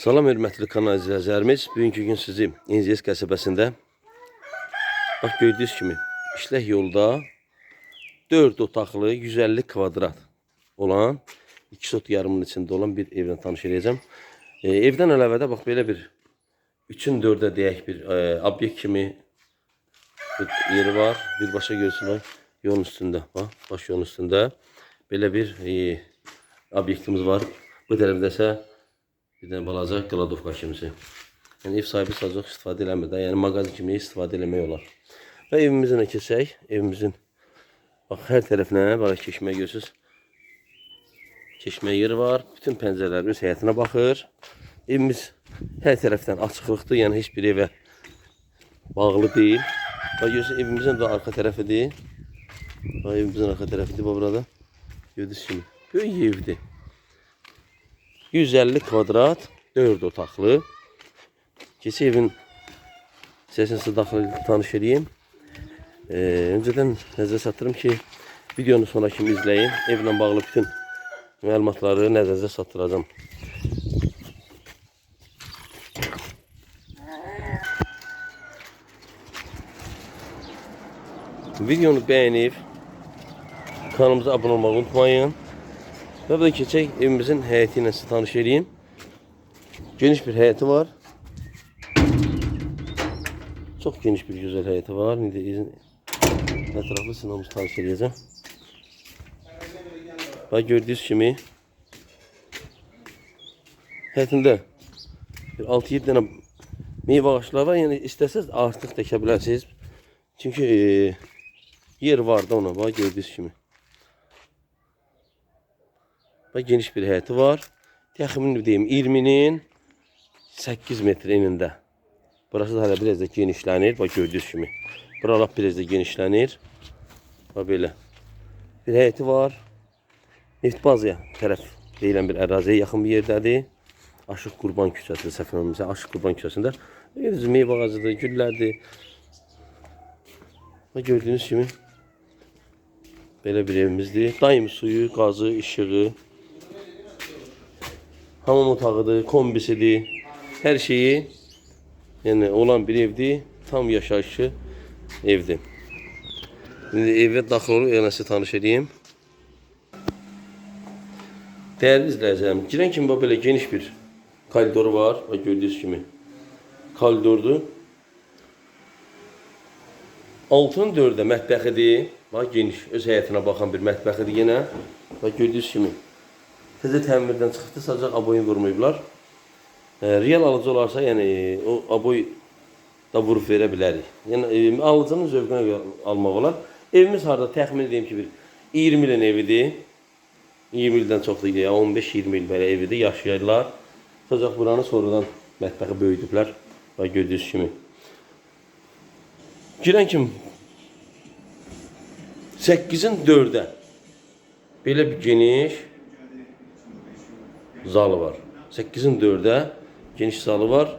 Salam hörmətli kanal izləyicilərimiz. Bugünkü gün sizi İnziyes qəsəbəsində bax gördüyünüz kimi işlək yolda 4 otaqlı 150 kvadrat olan 2 sot yarımın içində olan bir evlə tanış edəcəm. E, evdən əlavə də bax belə bir 3-ün 4-ə deyək bir e, obyekt kimi bir yeri var. Birbaşa görsünlər yolun üstündə. Bax, baş yolun üstündə belə bir e, obyektimiz var. Bu tərəfdə isə bir dənə balaca qladovka kimisi. Yəni ev sahibi sadəcə istifadə eləmir də, yəni mağazin kimi istifadə eləmək olar. Və evimizə keçsək, evimizin bax hər tərəfinə belə keçmək görürsüz. Keçmə yeri var. Bütün pəncərələrimiz həyətinə baxır. Evimiz hər tərəfdən açıqlıqdır, yəni heç bir evə bağlı deyil. Bax görürsüz evimizin də arxa tərəfidir. Bax evimizin arxa tərəfidir bu burada. Gördüyünüz kimi. Böyük evdir. 150 kvadrat 4 otaqlı. Keçi evin səsini sizə daxil tanış edeyim. Ee, öncədən nəzərə çatdırım ki, videonu sona kimi izləyin. Evlə bağlı bütün məlumatları nəzərə çatdıracağım. Videonu bəyənib kanalımıza abunə olmağı unutmayın. Və burada keçək evimizin həyəti ilə sizə. Geniş bir həyəti var. Çox geniş bir gözəl həyəti var. İndi izin ətraflı sinamız tanış edəcəm. Bax gördüyünüz kimi həyətində bir 6-7 dənə meyvə ağacları var. Yəni istəsəz artıq dəkə bilərsiniz. Çünki e, yer var da ona. Bax gördüyünüz kimi. Və geniş bir həyəti var. Təxminən deyim 20-nin 8 metr enində. Burası da hələ biraz da genişlənir. Bax gördüyünüz kimi. Buralar biraz da genişlənir. Bax belə. Bir həyəti var. Neftbazıya tərəf deyilən bir əraziyə yaxın bir yerdədir. Aşıq Qurban küçəsində eləmirəmsə, Aşıq Qurban küçəsində. Görürsüz meyvə ağacıdır, güllərdir. Və gördüyünüz kimi belə bir evimizdir. Daim suyu, qazı, işığı, hamam otağıdır, kombisidir. Hər şeyi yəni olan bir evdir. Tam yaşayışlı evdir. İndi evə daxil olub elə sizə tanış edeyim. Dəyərli izləyicilərim, girən kimi bax belə geniş bir koridoru var. Bax gördüyünüz kimi koridordur. Altın dördə mətbəxidir. Bax geniş, öz həyətinə baxan bir mətbəxidir yenə. Bax gördüyünüz kimi. Təzə təmirdən çıxdı, sadəcə aboyun vurmayıblar. E, real alıcı olarsa, yəni o aboy da vurub verə bilərik. Yəni e, alıcının zövqünə görə almaq olar. Evimiz harda təxmin edeyim ki, bir 20 ilin evidir. 20 ildən çox da, 15-20 il belə evidir, yaşayırlar. Sadəcə buranı sonradan mətbəxi böyüdüblər. Bax gördüyünüz kimi. Girən kimi 8-in 4-ə belə bir geniş zalı var. 8-in 4-ə geniş zalı var.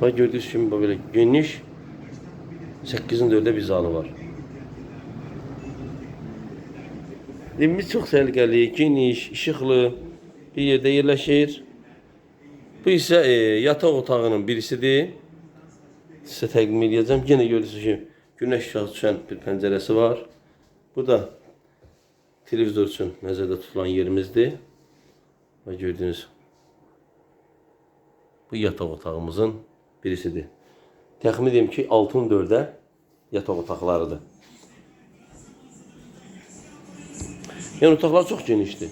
Bax gördüyünüz kimi bax belə geniş 8-in 4-ə bir zalı var. Evimiz çox səliqəli, geniş, işıqlı bir yerdə yerləşir. Bu isə e, yataq otağının birisidir. Sizə təqdim edəcəm. Yenə görürsünüz ki, günəş düşən bir pəncərəsi var. Bu da televizor üçün nəzərdə tutulan yerimizdir. Və gördüyünüz bu yataq otağımızın birisidir. Təxmin edirəm ki, 6-ın 4-ə yataq otaqlarıdır. Yəni otaqlar çox genişdir.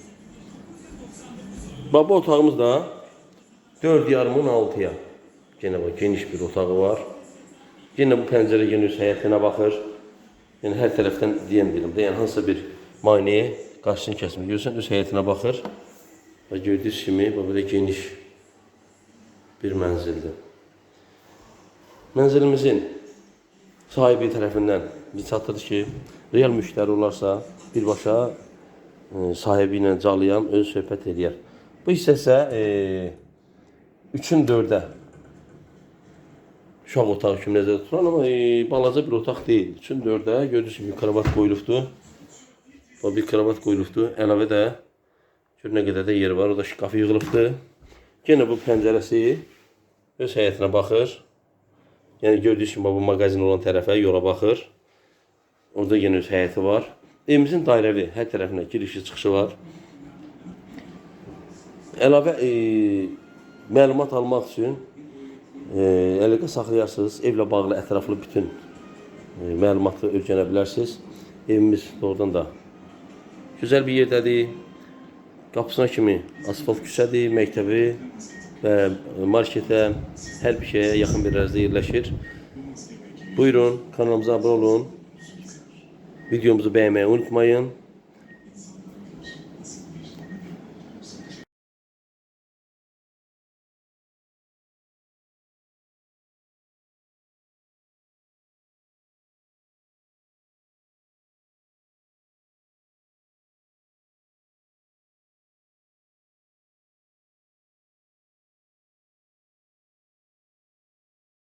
Baba otağımız da 4 yarımın 6-ya. Yenə bax geniş bir otağı var. Yenə bu pəncərə öz həyətinə baxır. Yəni hər tərəfdən deyən bilim də, yəni hansısa bir maneəyə qarşısını kəsmir. Görürsən öz həyətinə baxır. Və gördüyünüz kimi belə geniş bir mənzildir. Mənzilimizin sahibi tərəfindən biz çatdırdı ki, real müştəri olarsa birbaşa e, sahibi ilə calayan öz söhbət eləyər. Bu isə e, 3-ün 4-ə uşaq otağı kimi nəzərdə tutulan amma e, balaca bir otaq deyil. 3-ün 4-ə görürsünüz ki, kravat qoyulubdur. O bir kravat qoyulubdur. Əlavə də gör nə qədər də yer var. Orada şkafı yığılıbdır. Yenə bu pəncərəsi öz həyətinə baxır. Yəni gördüyünüz kimi bu mağazin olan tərəfə yola baxır. Orada yenə öz həyəti var. Evimizin dairəvi hər tərəfinə girişi çıxışı var. Əlavə e, məlumat almaq üçün e, əlaqə saxlayarsınız. Evlə bağlı ətraflı bütün e, məlumatı öyrənə bilərsiniz. Evimiz doğrudan da gözəl bir yerdədir. Qapısına kimi asfalt küçədir, məktəbi və marketə, hər bir şeyə yaxın bir ərazidə yerləşir. Buyurun, kanalımıza abunə olun. Videomuzu beğenmeyi unutmayın.